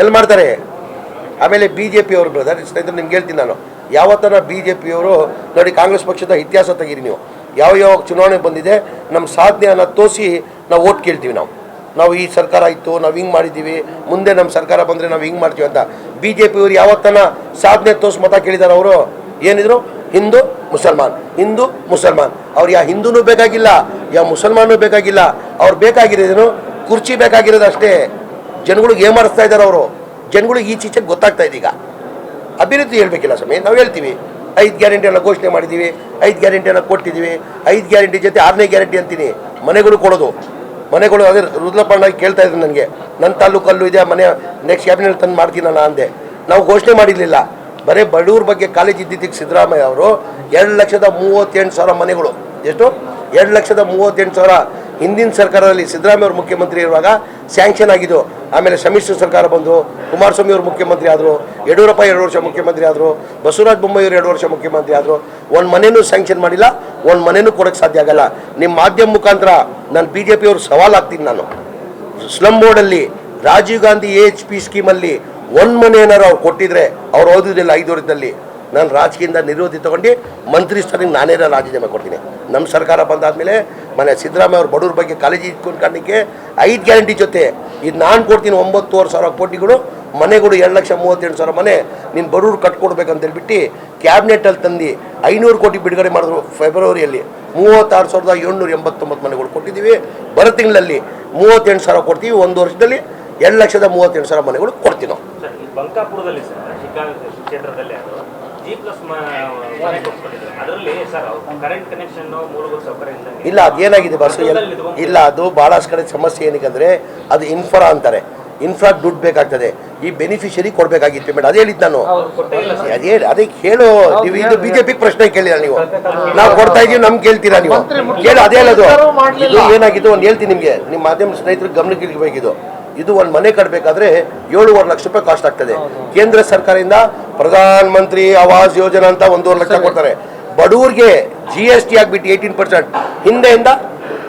ಎಲ್ಲಿ ಮಾಡ್ತಾರೆ? ಆಮೇಲೆ ಬಿ ಜೆ ಪಿಯವರು ಬ್ರದರ್ ಸ್ನೇಹಿತರು, ನಿಮ್ಗೆ ಹೇಳ್ತೀನಿ ನಾನು. ಯಾವತ್ತರ ಬಿ ಜೆ ಪಿಯವರು ನೋಡಿ, ಕಾಂಗ್ರೆಸ್ ಪಕ್ಷದ ಇತಿಹಾಸ ತೆಗೀರಿ ನೀವು. ಯಾವ ಯಾವ ಚುನಾವಣೆ ಬಂದಿದೆ ನಮ್ಮ ಸಾಧನೆಯನ್ನು ತೋರಿಸಿ ನಾವು ಓಟ್ ಕೇಳ್ತೀವಿ ನಾವು. ನಾವು ಈ ಸರ್ಕಾರ ಇತ್ತು ನಾವು ಹಿಂಗೆ ಮಾಡಿದ್ದೀವಿ ಮುಂದೆ ನಮ್ಮ ಸರ್ಕಾರ ಬಂದರೆ ನಾವು ಹಿಂಗೆ ಮಾಡ್ತೀವಿ ಅಂತ. ಬಿ ಜೆ ಪಿಯವರು ಯಾವತ್ತನ ಸಾಧನೆ ತೋರಿಸಿ ಮತ ಕೇಳಿದಾರೆ ಅವರು? ಏನಿದ್ರು? ಹಿಂದೂ, ಮುಸಲ್ಮಾನ್. ಹಿಂದೂ, ಮುಸಲ್ಮಾನ್. ಅವ್ರು ಯಾವ ಹಿಂದೂನೂ ಬೇಕಾಗಿಲ್ಲ ಯಾವ ಮುಸಲ್ಮಾನೂ ಬೇಕಾಗಿಲ್ಲ. ಅವ್ರು ಬೇಕಾಗಿರೋದೇನು? ಕುರ್ಚಿ ಬೇಕಾಗಿರೋದು ಅಷ್ಟೇ. ಜನಗಳಿಗೆ ಏನು ಮಾಡಿಸ್ತಾ ಇದ್ದಾರೆ ಅವರು. ಜನಗಳಿಗೆ ಈಚೀಚೆಗೆ ಗೊತ್ತಾಗ್ತಾ ಇದೆ ಈಗ. ಅಭಿವೃದ್ಧಿ ಹೇಳಬೇಕಿಲ್ಲ ಸ್ವಾಮಿ, ನಾವು ಹೇಳ್ತೀವಿ. ಐದು ಗ್ಯಾರಂಟಿಯನ್ನು ಘೋಷಣೆ ಮಾಡಿದ್ದೀವಿ ಐದು ಗ್ಯಾರಂಟಿಯನ್ನು ಕೊಟ್ಟಿದ್ದೀವಿ ಐದು ಗ್ಯಾರಂಟಿ ಜೊತೆ ಆರನೇ ಗ್ಯಾರಂಟಿ ಅಂತೀನಿ. ಮನೆಗಳು ಕೊಡೋದು. ಮನೆಗಳು ಅದೇ ರುದ್ರಪಣ್ಣ ಕೇಳ್ತಾ ಇದ್ರು ನನಗೆ. ನನ್ನ ತಾಲೂಕಲ್ಲೂ ಇದೆ, ಮನೆ ನೆಕ್ಸ್ಟ್ ಕ್ಯಾಬಿನೆಟ್ ತಂದು ಮಾಡ್ತೀನಲ್ಲ ಅಂದೆ. ನಾವು ಘೋಷಣೆ ಮಾಡಿರಲಿಲ್ಲ. ಬರೀ ಬಡವ್ರ ಬಗ್ಗೆ ಕಾಲೇಜ್ ಇದ್ದಿದ್ದಕ್ಕೆ ಸಿದ್ದರಾಮಯ್ಯ ಅವರು ಎರಡು ಲಕ್ಷದ ಮೂವತ್ತೆಂಟು ಸಾವಿರ ಮನೆಗಳು. ಎಷ್ಟು? ಎರಡು ಲಕ್ಷದ ಮೂವತ್ತೆಂಟು ಸಾವಿರ ಹಿಂದಿನ ಸರ್ಕಾರದಲ್ಲಿ ಸಿದ್ದರಾಮಯ್ಯ ಅವರು ಮುಖ್ಯಮಂತ್ರಿ ಇರುವಾಗ ಸ್ಯಾಂಕ್ಷನ್ ಆಗಿದ್ದು. ಆಮೇಲೆ ಸಮ್ಮಿಶ್ರ ಸರ್ಕಾರ ಬಂದು ಕುಮಾರಸ್ವಾಮಿ ಅವರು ಮುಖ್ಯಮಂತ್ರಿ ಆದರು, ಯಡಿಯೂರಪ್ಪ ಎರಡು ವರ್ಷ ಮುಖ್ಯಮಂತ್ರಿ ಆದರು, ಬಸವರಾಜ ಬೊಮ್ಮಾಯಿ ಅವರು ಎರಡು ವರ್ಷ ಮುಖ್ಯಮಂತ್ರಿ ಆದರು. ಒಂದು ಮನೆಯೂ ಸ್ಯಾಂಕ್ಷನ್ ಮಾಡಿಲ್ಲ, ಒಂದು ಮನೆಯೂ ಕೊಡೋಕ್ಕೆ ಸಾಧ್ಯ ಆಗಲ್ಲ. ನಿಮ್ಮ ಮಾಧ್ಯಮ ಮುಖಾಂತರ ನಾನು ಬಿ ಜೆ ಪಿಯವರು ಸವಾಲು ಹಾಕ್ತೀನಿ ನಾನು. Slum ಬೋರ್ಡಲ್ಲಿ Rajiv Gandhi A H P ಸ್ಕೀಮಲ್ಲಿ ಒಂದು ಮನೆ ಏನಾರು ಅವ್ರು ಕೊಟ್ಟಿದ್ರೆ ಅವ್ರು ಓದೋದಿಲ್ಲ ಐದು ವರ್ಷದಲ್ಲಿ. ನಾನು ರಾಜಕೀಯದಿಂದ ನಿರೋಧಿ ತಗೊಂಡು ಮಂತ್ರಿ ಸ್ಥಾನಕ್ಕೆ ನಾನೇ ರಾಜೀನಾಮೆ ಕೊಡ್ತೀನಿ. ನಮ್ಮ ಸರ್ಕಾರ ಬಂದಾದ್ಮೇಲೆ ಮನೆ ಸಿದ್ದರಾಮಯ್ಯ ಅವ್ರ ಬಡವ್ರ ಬಗ್ಗೆ ಕಾಲೇಜಿಗೆ ಇಟ್ಕೊಂಡು ಕಾರಣಕ್ಕೆ ಐದು ಗ್ಯಾರಂಟಿ ಜೊತೆ. ಇದು ನಾನು ಕೊಡ್ತೀನಿ ಒಂಬತ್ತುವರೆ ಸಾವಿರ ಕೋಟಿಗಳು ಮನೆಗಳು ಎರಡು ಲಕ್ಷ ಮೂವತ್ತೆರಡು ಸಾವಿರ ಮನೆ ನೀನು ಬಡವ್ರು ಕಟ್ಕೊಡ್ಬೇಕಂತ ಹೇಳ್ಬಿಟ್ಟು ಕ್ಯಾಬಿನೆಟಲ್ಲಿ ತಂದು ಐನೂರು ಕೋಟಿ ಬಿಡುಗಡೆ ಮಾಡಿದ್ರು ಫೆಬ್ರವರಿಯಲ್ಲಿ. ಮೂವತ್ತಾರು ಸಾವಿರದ ಏಳ್ನೂರ ಎಂಬತ್ತೊಂಬತ್ತು ಮನೆಗಳು ಕೊಟ್ಟಿದ್ದೀವಿ. ಬರ ತಿಂಗಳಲ್ಲಿ ಮೂವತ್ತೆಂಟು ಸಾವಿರ ಕೊಡ್ತೀವಿ. ಒಂದು ವರ್ಷದಲ್ಲಿ ಎರಡು ಲಕ್ಷದ ಮೂವತ್ತೆಂಟು ಸಾವಿರ ಮನೆಗಳು ಕೊಡ್ತೀವಿ ನಾವು. ಇಲ್ಲ ಅದೇನಾಗಿದೆ ಬಸ್ಸು ಇಲ್ಲ ಅದು ಭಾಳಷ್ಟು ಕಡೆ ಸಮಸ್ಯೆ ಏನಕ್ಕೆ ಅದು ಇನ್ಫ್ರಾ ಅಂತಾರೆ. ಇನ್ಫ್ರಾ ದುಡ್ಡು ಬೇಕಾಗ್ತದೆ. ಈ ಬೆನಿಫಿಷರಿ ಕೊಡಬೇಕಾಗಿತ್ತು ಪೇಮೆಂಟ್ ಅದೇ ಹೇಳಿದ್ದು ನಾನು. ಕೊಟ್ಟೇ ಇಲ್ಲ ಸರ್. ಅದೇ ಅದೇ ಕೇಳು ನೀವು ಇದು ಬಿಜೆಪಿ ಪ್ರಶ್ನೆ ಕೇಳಿಲ್ಲ ನೀವು. ನಾವು ಕೊಡ್ತಾ ಇದೀವಿ ನಮ್ಗೆ ಕೇಳ್ತೀರಾ ನೀವು? ಕೇಳು ಅದೇ ಹೇಳೋದು. ಇದು ಏನಾಗಿದ್ದು ಒಂದು ಹೇಳ್ತೀನಿ ನಿಮಗೆ. ನಿಮ್ಮ ಮಾಧ್ಯಮ ಸ್ನೇಹಿತರು ಗಮನಕ್ಕೆ ಇರಬೇಕಿದು ಇದು ಒಂದು ಮನೆ ಕಟ್ಟಬೇಕಾದ್ರೆ ಏಳುವರೆ ಲಕ್ಷ ರೂಪಾಯಿ ಕಾಸ್ಟ್ ಆಗ್ತದೆ. ಕೇಂದ್ರ ಸರ್ಕಾರದಿಂದ ಪ್ರಧಾನ ಮಂತ್ರಿ ಆವಾಸ್ ಯೋಜನಾ ಅಂತ ಒಂದೂವರೆ ಲಕ್ಷ ಕೊಡ್ತಾರೆ. ಬಡವ್ರಿಗೆ ಜಿ ಎಸ್ ಟಿ ಆಗ್ಬಿಟ್ಟು ಏಯ್ಟೀನ್ ಪರ್ಸೆಂಟ್ ಹಿಂದೆಯಿಂದ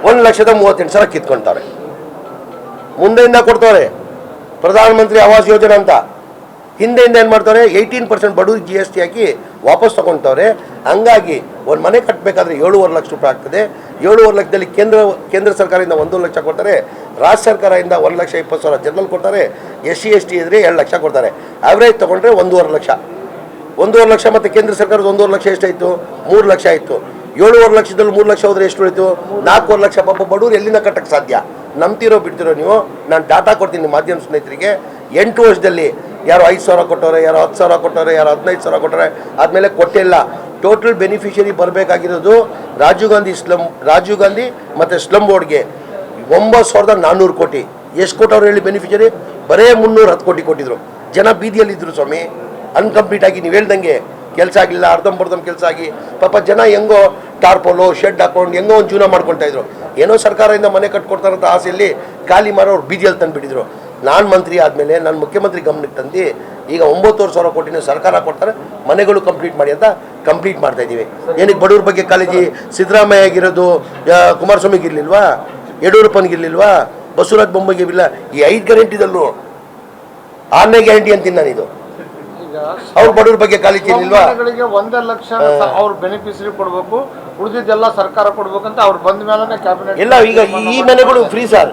ಒಂದು ಲಕ್ಷದ ಮೂವತ್ತೆಂಟು ಸಾವಿರ ಕಿತ್ಕೊಂತಾರೆ. ಮುಂದೆಯಿಂದ ಕೊಡ್ತಾರೆ. ಪ್ರಧಾನ ಮಂತ್ರಿ ಆವಾಸ್ ಯೋಜನಾ ಅಂತ. ಹಿಂದೆಯಿಂದ ಏನು ಮಾಡ್ತಾರೆ? ಏಯ್ಟೀನ್ ಪರ್ಸೆಂಟ್ ಬಡವ್ರಿಗೆ ಜಿ ಎಸ್ ಟಿ ಹಾಕಿ ವಾಪಸ್ ತಗೊಂತವ್ರೆ. ಹಂಗಾಗಿ ಒಂದು ಮನೆ ಕಟ್ಟಬೇಕಾದ್ರೆ ಏಳುವರೆ ಲಕ್ಷ ರೂಪಾಯಿ ಆಗ್ತದೆ. ಏಳುವರೆ ಲಕ್ಷದಲ್ಲಿ ಕೇಂದ್ರ ಕೇಂದ್ರ ಸರ್ಕಾರದಿಂದ ಒಂದೂವರೆ ಲಕ್ಷ ಕೊಡ್ತಾರೆ. ರಾಜ್ಯ ಸರ್ಕಾರದಿಂದ ಒಂದು ಲಕ್ಷ ಇಪ್ಪತ್ತು ಸಾವಿರ ಜನರಲ್ ಕೊಡ್ತಾರೆ ಎಸ್ ಸಿ ಎಸ್ ಟಿ ಇದ್ರೆ ಎರಡು ಲಕ್ಷ ಕೊಡ್ತಾರೆ. ಆವ್ರೇಜ್ ತೊಗೊಂಡ್ರೆ ಒಂದೂವರೆ ಲಕ್ಷ. ಒಂದೂವರೆ ಲಕ್ಷ ಮತ್ತು ಕೇಂದ್ರ ಸರ್ಕಾರದ ಒಂದೂವರೆ ಲಕ್ಷ ಎಷ್ಟಾಯಿತು? ಮೂರು ಲಕ್ಷ ಆಯಿತು. ಏಳುವರೆ ಲಕ್ಷದಲ್ಲಿ ಮೂರು ಲಕ್ಷ ಹೋದರೆ ಎಷ್ಟು ಉಳಿತು? ನಾಲ್ಕೂವರೆ ಲಕ್ಷ. ಪಾಪ ಬಡವ್ರು ಎಲ್ಲಿಂದ ಕಟ್ಟಕ್ಕೆ ಸಾಧ್ಯ? ನಂಬ್ತಿರೋ ಬಿಡ್ತಿರೋ ನೀವು, ನಾನು ಡಾಟಾ ಕೊಡ್ತೀನಿ ಮಾಧ್ಯಮ ಸ್ನೇಹಿತರಿಗೆ. ಎಂಟು ವರ್ಷದಲ್ಲಿ ಯಾರು ಐದು ಸಾವಿರ ಕೊಟ್ಟವ್ರೆ, ಯಾರು ಹತ್ತು ಸಾವಿರ ಕೊಟ್ಟವ್ರೆ, ಯಾರು ಹದಿನೈದು ಸಾವಿರ ಕೊಟ್ಟರೆ ಆದಮೇಲೆ ಕೊಟ್ಟಿಲ್ಲ. ಟೋಟಲ್ ಬೆನಿಫಿಷರಿ ಬರಬೇಕಾಗಿರೋದು ರಾಜೀವ್ ಗಾಂಧಿ ಸ್ಲಮ್ ರಾಜೀವ್ ಗಾಂಧಿ ಮತ್ತು ಸ್ಲಮ್ ಬೋರ್ಡ್ಗೆ. ಒಂಬತ್ತು ಸಾವಿರದ ನಾನ್ನೂರು ಕೋಟಿ. ಎಷ್ಟು ಕೊಟ್ಟವ್ರು ಹೇಳಿ ಬೆನಿಫಿಷರಿ ಬರೇ ಮುನ್ನೂರು ಹತ್ತು ಕೋಟಿ ಕೊಟ್ಟಿದ್ರು. ಜನ ಬೀದಿಯಲ್ಲಿದ್ದರು ಸ್ವಾಮಿ. ಅನ್ಕಂಪ್ಲೀಟ್ ಆಗಿ ನೀವು ಹೇಳ್ದಂಗೆ ಕೆಲಸ ಆಗಿಲ್ಲ ಅರ್ಧಂಬರ್ಧಂ ಕೆಲಸ ಆಗಿ. ಪಾಪ ಜನ ಹೆಂಗೋ ಟಾರ್ಪೋಲು ಶೆಡ್ ಹಾಕೊಂಡು ಹೆಂಗೋ ಒಂದು ಜೀವನ ಮಾಡ್ಕೊಳ್ತಾ ಇದ್ರು. ಏನೋ ಸರ್ಕಾರದಿಂದ ಮನೆ ಕಟ್ಕೊಡ್ತಾರಂತ ಆಸೆಯಲ್ಲಿ ಖಾಲಿ ಮಾರೋರು ಬೀದಿಯಲ್ಲಿ ತಂದುಬಿಟ್ಟಿದ್ರು. ನಾನು ಮಂತ್ರಿ ಆದಮೇಲೆ ನಾನು ಮುಖ್ಯಮಂತ್ರಿ ಗಮನಕ್ಕೆ ತಂದು ಈಗ ಒಂಬತ್ತುವರೆ ಸಾವಿರ ಕೋಟಿನ ಸರ್ಕಾರ ಕೊಡ್ತಾರೆ. ಮನೆಗಳು ಕಂಪ್ಲೀಟ್ ಮಾಡಿ ಅಂತ ಕಂಪ್ಲೀಟ್ ಮಾಡ್ತಾ ಇದ್ದೀವಿ. ಏನಕ್ಕೆ ಬಡವ್ರ ಬಗ್ಗೆ ಕಾಲೇಜಿ ಸಿದ್ದರಾಮಯ್ಯ ಆಗಿರೋದು ಕುಮಾರಸ್ವಾಮಿಗಿರಲಿಲ್ವಾ ಕುಮಾರಸ್ವಾಮಿಗಿರ್ಲಿಲ್ವಾ ಯಡಿಯೂರಪ್ಪನಿಗಿರ್ಲಿಲ್ವಾ ಬಸವರಾಜ ಇಲ್ಲ ಈ ಐದು ಗ್ಯಾರಂಟಿದಲ್ಲೂ ಆರನೇ ಗ್ಯಾರಂಟಿ ಅಂತೀನಿ ನಾನು ಇದು ಅವ್ರ ಬಡವ್ರ ಬಗ್ಗೆ ಮನೆಗಳಿಗೆ ಒಂದೇ ಲಕ್ಷ ಅವ್ರ ಬೆನಿಫಿಷರಿ ಕೊಡಬೇಕು. ಉಳಿದಿದ್ದೆಲ್ಲ ಸರ್ಕಾರ ಕೊಡ್ಬೇಕಂತ ಅವ್ರು ಬಂದ ಮೇಲೆ ಕ್ಯಾಬಿನೆಟ್ ಇಲ್ಲ ಈಗ ಈ ಮನೆಗಳು ಫ್ರೀ ಸರ್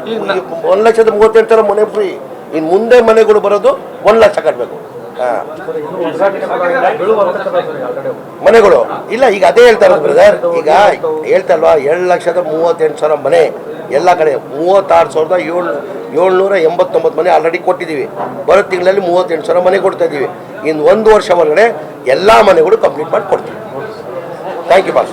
ಒಂದ್ ಲಕ್ಷದ ಮೂವತ್ತೆಂಟು ಸಾವಿರ ಮನೆ ಫ್ರೀ ಇನ್ ಮುಂದೆ ಮನೆಗಳು ಬರೋದು ಒಂದ್ ಲಕ್ಷ ಕಟ್ಟಬೇಕು ಮನೆಗಳು. ಇಲ್ಲ, ಈಗ ಅದೇ ಹೇಳ್ತಾರ ಬ್ರದರ್ ಈಗ ಹೇಳ್ತಲ್ವಾ ಎರಡು ಲಕ್ಷದ ಮೂವತ್ತೆಂಟು ಸಾವಿರ ಮನೆ ಎಲ್ಲ ಕಡೆ. ಮೂವತ್ತಾರು ಸಾವಿರದ ಏಳು, ಏಳ್ನೂರ ಎಂಬತ್ತೊಂಬತ್ತು ಮನೆ ಆಲ್ರೆಡಿ ಕೊಟ್ಟಿದ್ದೀವಿ. ಬರೋ ತಿಂಗಳಲ್ಲಿ ಮೂವತ್ತೆಂಟು ಸಾವಿರ ಮನೆ ಕೊಡ್ತಾ ಇದ್ದೀವಿ. ಇನ್ನು ಒಂದು ವರ್ಷ ಒಳಗಡೆ ಎಲ್ಲ ಮನೆಗಳು ಕಂಪ್ಲೀಟ್ ಮಾಡಿ ಕೊಡ್ತೀವಿ. Thank you boss